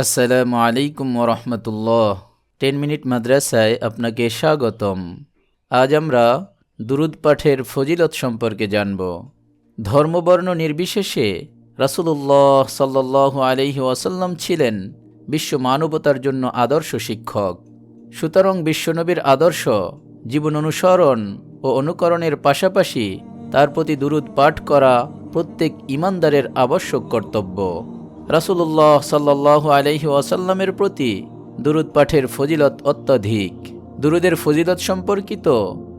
আসসালামু আলাইকুম রহমতুল্লাহ ten minute মাদ্রাসায় আপনাকে স্বাগতম। আজ আমরা দুরুদ পাঠের ফজিলত সম্পর্কে জানব। ধর্মবর্ণ নির্বিশেষে রাসূলুল্লাহ সাল্লাহ আলহি ওয়াসাল্লাম ছিলেন বিশ্ব মানবতার জন্য আদর্শ শিক্ষক। সুতরাং বিশ্বনবীর আদর্শ, জীবন অনুসরণ ও অনুকরণের পাশাপাশি তার প্রতি দুরুদ পাঠ করা প্রত্যেক ইমানদারের আবশ্যক কর্তব্য। রাসূলুল্লাহ সাল্লাহ আলহি ওয়াসাল্লামের প্রতি দুরুদ পাঠের ফজিলত অত্যধিক। দুরুদের ফজিলত সম্পর্কিত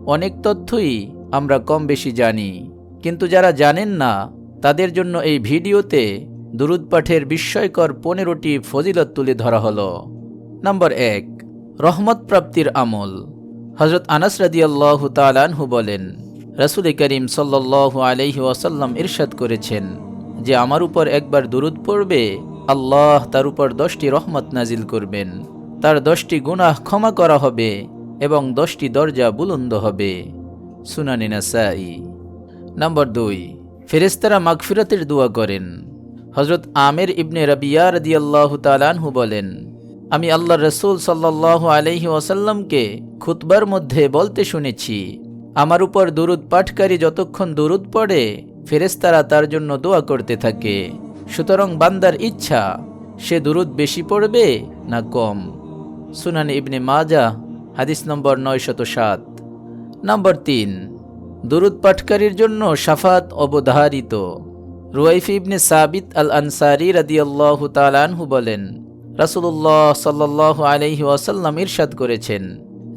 অনেক তথ্যই আমরা কম বেশি জানি। কিন্তু যারা জানেন না, তাদের জন্য এই ভিডিওতে দুরুদ পাঠের বিস্ময়কর পনেরোটি ফজিলত তুলে ধরা হলো। নম্বর এক, রহমত প্রাপ্তির আমল। হজরত আনাস রাদিয়াল্লাহ তালানহু বলেন, রাসুল করিম সাল্লাহ আলহি ওয়াসাল্লাম ইরশাদ করেছেন যে আমার উপর একবার দুরুদ পড়বে, আল্লাহ তার উপর দশটি রহমত নাজিল করবেন। তার দশটি গুনাহ ক্ষমা করা হবে এবং দশটি দরজা বুলন্দ হবে। সুনানি নাসাই। নম্বর দুই ফেরেস্তারা মাগফিরাতের দোয়া করেন। হজরত আমের ইবনে রবিয়া রদিয়াল্লাহ তালানহু বলেন, আমি আল্লাহ রসুল সাল্লাহ আলহি ওয়াসাল্লামকে খুতবার মধ্যে বলতে শুনেছি, আমার উপর দুরুদ পাঠকারী যতক্ষণ দুরুদ পড়ে ফেরেস্তারা তার জন্য দোয়া করতে থাকে। সুতরাং বান্দার ইচ্ছা, সে দুরুদ বেশি পড়বে না কম। সুনান ইবনে মাজা হাদিস নম্বর নয়শত সাত। নম্বর তিন, দুরুদ পাঠকারীর জন্য সাফাত অবধারিত। রুয়াইফি ইবনে সাবিত আল আনসারি রাদিয়াল্লাহ তালানহু বলেন রাসুল্লাহ সাল্লাহ আলহি ওয়াসাল্লাম ইরশাদ করেছেন,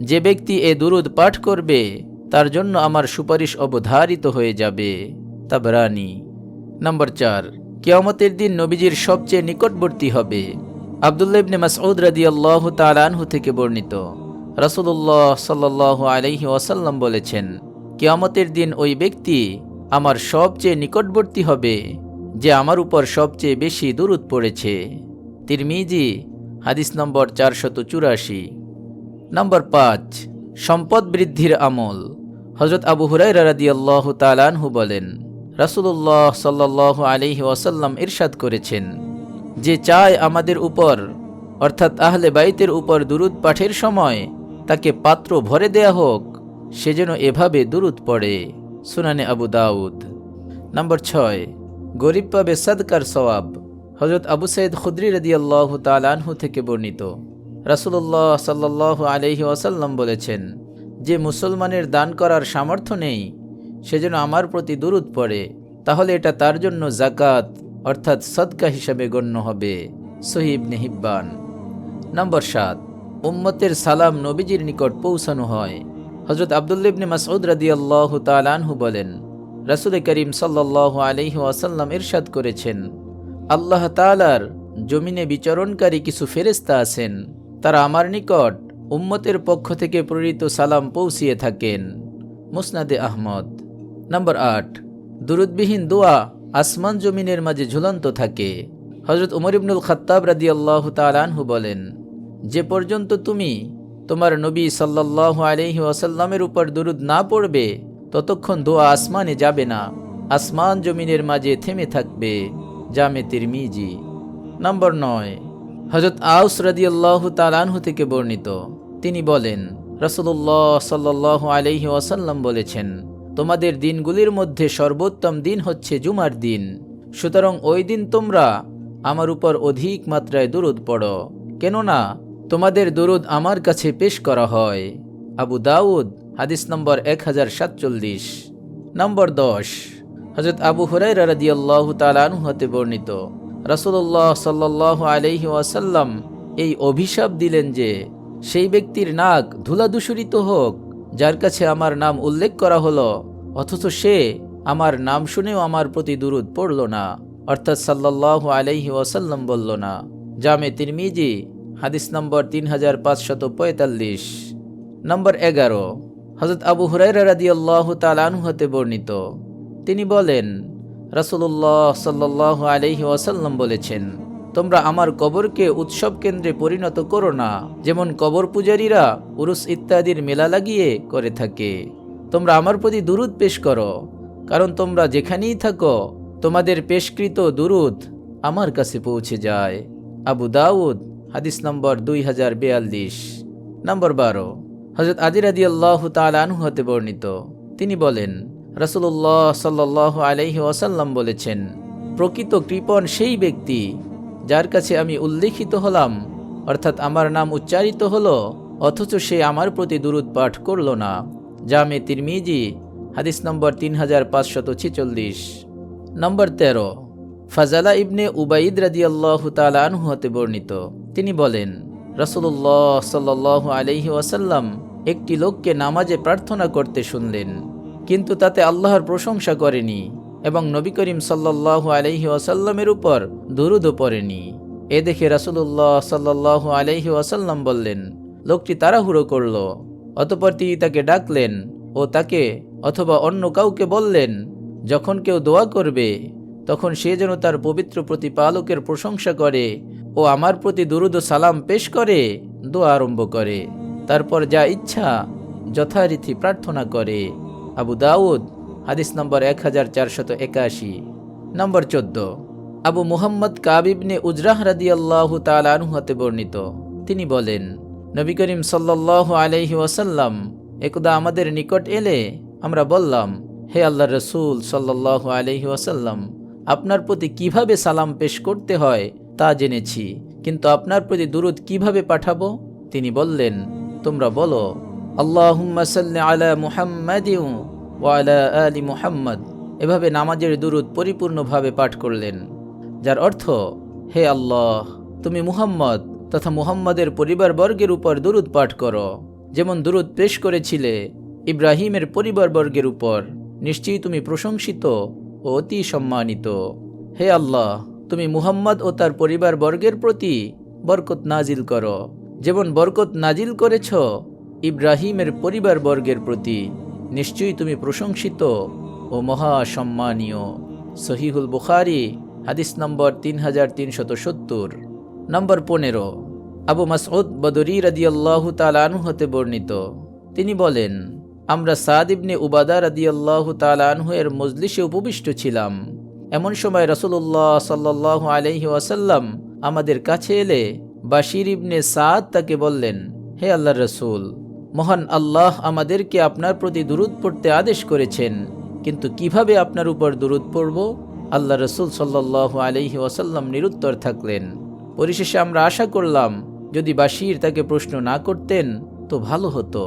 যে ব্যক্তি এ দুরুদ পাঠ করবে, তার জন্য আমার সুপারিশ অবধারিত হয়ে যাবে। তাবরানি। নম্বর চার, কিয়ামতের দিন নবীজির সবচেয়ে নিকটবর্তী হবে। আবদুল্লা ইবনে মাসউদ রাদিয়াল্লাহ তালানহু থেকে বর্ণিত। রাসূলুল্লাহ সাল্লাহ আলাইহি ওয়াসাল্লাম বলেছেন, কিয়ামতের দিন ওই ব্যক্তি আমার সবচেয়ে নিকটবর্তী হবে, যে আমার উপর সবচেয়ে বেশি দূরত পড়েছে। তিরমিজি, হাদিস নম্বর চারশত চুরাশি। নম্বর পাঁচ, সম্পদ বৃদ্ধির আমল। হজরত আবু হুরাই রাদিয়াল্লাহ তালানহু বলেন রাসূলুল্লাহ সাল্লাহ আলিহি ওয়াসাল্লাম ইরশাদ করেছেন, যে চায় আমাদের উপর, অর্থাৎ আহলে বাইতের উপর দুরুদ পাঠের সময়, তাকে পাত্র ভরে দেয়া হোক, সে যেন এভাবে দুরুদ পড়ে। সুনানে আবু দাউদ। নম্বর ছয়, গরিব পাবে সদকার সওয়াব হজরত আবু সৈয়দ খুদ্রি রদিয়াল্লাহ তালানহু থেকে বর্ণিত। রাসুল্লাহ সাল্লাহ আলহি ওয়াসাল্লাম বলেছেন, যে মুসলমানের দান করার সামর্থ্য নেই সে যেন আমার প্রতি দুরুদ পড়ে, তাহলে এটা তার জন্য জাকাত অর্থাৎ সদকা হিসাবে গণ্য হবে। সহিব নেহিব্বান নম্বর সাত, উম্মতের সালাম নবীজির নিকট পৌঁছানো হয়। হজরত আবদুল্লিবনে মাসউদ রাদিয়াল্লাহ তালানহু বলেন, রাসুল করিম সাল্লাহ আলহি ওয়াসাল্লাম ইরশাদ করেছেন, আল্লাহ তালার জমিনে বিচরণকারী কিছু ফেরেস্তা আছেন, তারা আমার নিকট উম্মতের পক্ষ থেকে প্রেরিত সালাম পৌঁছিয়ে থাকেন। মুসনাদে আহমদ। নম্বর আট, দুরুদবিহীন দোয়া আসমান জমিনের মাঝে ঝুলন্ত থাকে। হজরত উমর ইবনুল খত্তাব রাদি আল্লাহ তালানহু বলেন, যে পর্যন্ত তুমি তোমার নবী সাল্লাহ আলহি ওয়াসাল্লামের উপর দুরুদ না পড়বে, ততক্ষণ দোয়া আসমানে যাবে না। আসমান জমিনের মাঝে থেমে থাকবে। জামে তিরমিজি। নম্বর নয় হজরত আউস রাদিয়াল্লাহ তালানহু থেকে বর্ণিত। তিনি বলেন রসুল্লাহ সাল্লাহ আলহি ওয়াসাল্লাম বলেছেন তোমাদের দিনগুলির মধ্যে সর্বোত্তম দিন হচ্ছে জুমার দিন। সুতরাং ওই দিন তোমরা আমার উপর অধিক মাত্রায় দুরুদ পড়ো। কেননা তোমাদের দুরুদ আমার কাছে পেশ করা হয়। আবু দাউদ, হাদিস নম্বর এক হাজার সাতচল্লিশ। নম্বর দশ হজরত আবু হুরাই রাদিয়াল্লাহ তালানহু হতে বর্ণিত রাসুল্লাহ সাল্লাহ আলহি ওয়াসাল্লাম এই অভিশাপ দিলেন যে, সেই ব্যক্তির নাক ধুলা ধুলাদূষরিত হোক যার কাছে আমার নাম উল্লেখ করা হলো, অথচ সে আমার নাম শুনেও আমার প্রতি দুরুদ পড়ল না, অর্থাৎ সাল্লাহ আলহি ওয়াসাল্লাম বলল না। জামে তিরমিজি, হাদিস নম্বর তিন হাজার পাঁচশত পঁয়তাল্লিশ। নম্বর এগারো হজরত আবু হুরাইরা রাদিয়াল্লাহ তালানহু হতে বর্ণিত। তিনি বলেন রাসুল্লাহ সাল্লাহ আলহি ওয়াসাল্লাম বলেছেন তোমরা আমার কবরকে উৎসব কেন্দ্রে পরিণত করো না, যেমন কবর পূজারীরা উরুস ইত্যাদির মেলা লাগিয়ে করে থাকে। তোমরা আমার প্রতি দুরুদ পেশ করো, কারণ তোমরা যেখানেই থাকো, তোমাদের পেশকৃত দুরুদ আমার কাছে পৌঁছে যায়। আবু দাউদ, হাদিস নম্বর দুই হাজার বিয়াল্লিশ। নম্বর বারো হজরত আদির আদি আল্লাহ তালু হতে বর্ণিত। তিনি বলেন রসুল্লাহ সাল্লাহ আলহি ওয়াসাল্লাম বলেছেন, প্রকৃত কৃপণ সেই ব্যক্তি যার কাছে আমি উল্লেখিত হলাম, অর্থাৎ আমার নাম উচ্চারিত হলো, অথচ সে আমার প্রতি দুরুদ পাঠ করল না। জামে তিরমিজি, হাদিস নম্বর তিন হাজার পাঁচশত ছেচল্লিশ। নম্বর তেরো, ফাজালা ইবনে উবাইদ রাদি আল্লাহ তালানহু হতে বর্ণিত। তিনি বলেন রসুল্লাহ সাল্লাহ আলহি ওয়াসাল্লাম একটি লোককে নামাজে প্রার্থনা করতে শুনলেন, কিন্তু তাতে আল্লাহর প্রশংসা করেনি। এবং নবী করিম সাল্লাহ আলহি ওয়াসাল্লামের উপর দুরুদও পড়েনি। এ দেখে রাসুল্লাহ সাল্লাহ আলহি ওয়াসাল্লাম বললেন, লোকটি তাড়াহুড়ো করল, অতপর তিনি তাকে ডাকলেন ও তাকে অথবা অন্য কাউকে বললেন, যখন কেউ দোয়া করবে, তখন সে যেন তার পবিত্র প্রতিপালকের প্রশংসা করে ও আমার প্রতি দুরুদ সালাম পেশ করে, দোয়া আরম্ভ করে। তারপর যা ইচ্ছা যথারীতি প্রার্থনা করে। আবু দাউদ হাদিস নম্বর এক হাজার চারশত একাশি। নম্বর চোদ্দ। আবু মুহাম্মদ কাবিবনে উজরাহ রাদি আল্লাহ তালানু হতে বর্ণিত। তিনি বলেন, নবী করিম সাল্লাহ আলহি ওয়াসাল্লাম, একদা আমাদের নিকট এলে আমরা বললাম, হে আল্লাহ রসুল সাল্লাহ আলহি ওয়াসাল্লাম, আপনার প্রতি কীভাবে সালাম পেশ করতে হয় তা জেনেছি, কিন্তু আপনার প্রতি দুরুদ কীভাবে পাঠাবো? তিনি বললেন, তোমরা বলো সাল্লি আলা মুহাম্মাদ ওয়ালা আলি মুহাম্মদ। এভাবে নামাজের দুরুদ পরিপূর্ণভাবে পাঠ করলেন। যার অর্থ, হে আল্লাহ, তুমি মুহাম্মদ তথা মুহাম্মদের পরিবারবর্গের উপর দুরুদ পাঠ করো। যেমন দুরুদ পেশ করেছিলে ইব্রাহিমের পরিবারবর্গের উপর, নিশ্চয়ই তুমি প্রশংসিত ও অতি সম্মানিত। হে আল্লাহ, তুমি মুহাম্মদ ও তার পরিবার বর্গের প্রতি বরকত নাজিল করো। যেমন বরকত নাজিল করেছ ইব্রাহিমের পরিবার বর্গের প্রতি। নিশ্চয়ই তুমি প্রশংসিত ও মহা সম্মানীয় সহিহুল বুখারি, হাদিস নম্বর তিন হাজার তিনশত সত্তর। নম্বর পনেরো, আবু মাসউদ বদরি রাদিয়াল্লাহু তালানু হতে বর্ণিত। তিনি বলেন, আমরা সাদ ইবনে উবাদা রাদিয়াল্লাহু তালানহু এর মজলিসে উপবিষ্ট ছিলাম। এমন সময় রসুল্লাহ সাল্লাহ আলহি ওয়াসাল্লাম আমাদের কাছে এলে বাশির ইবনে সাদ তাকে বললেন, হে আল্লাহ রসুল মহান আল্লাহ আমাদেরকে আপনার প্রতি দুরুদ পড়তে আদেশ করেছেন। কিন্তু কীভাবে আপনার উপর দুরুদ পড়ব? আল্লাহ রসুল সাল্লাহ আলহি ওয়াসাল্লাম নিরুত্তর থাকলেন। পরিশেষে আমরা আশা করলাম, যদি বাশির তাকে প্রশ্ন না করতেন, তো ভালো হতো।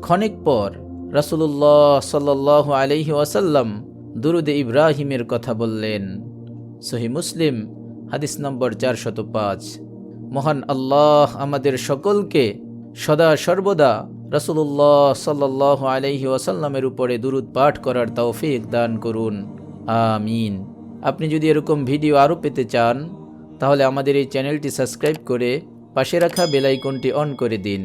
ক্ষণিক পর রাসুল্লাহ সাল্লাহ আলহি ওয়াসাল্লাম দুরুদে ইব্রাহিমের কথা বললেন। সহি মুসলিম, হাদিস নম্বর চারশত পাঁচ। মহান আল্লাহ আমাদের সকলকে সদা সর্বদা রাসুল্লাহ সাল্লাহ আলহি ওয়াসাল্লামের উপরে দুরুদ পাঠ করার তৌফিক দান করুন আমিন আপনি যদি এরকম ভিডিও আরও পেতে চান তাহলে আমাদের এই চ্যানেলটি সাবস্ক্রাইব করে পাশে রাখা বেলাইকনটি অন করে দিন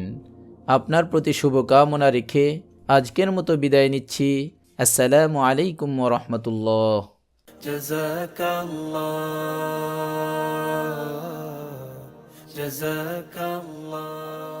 আপনার প্রতি শুভকামনা রেখে আজকের মতো বিদায় নিচ্ছি আসসালামু আলাইকুম রহমতুল্লাহ جزاك الله جزاك الله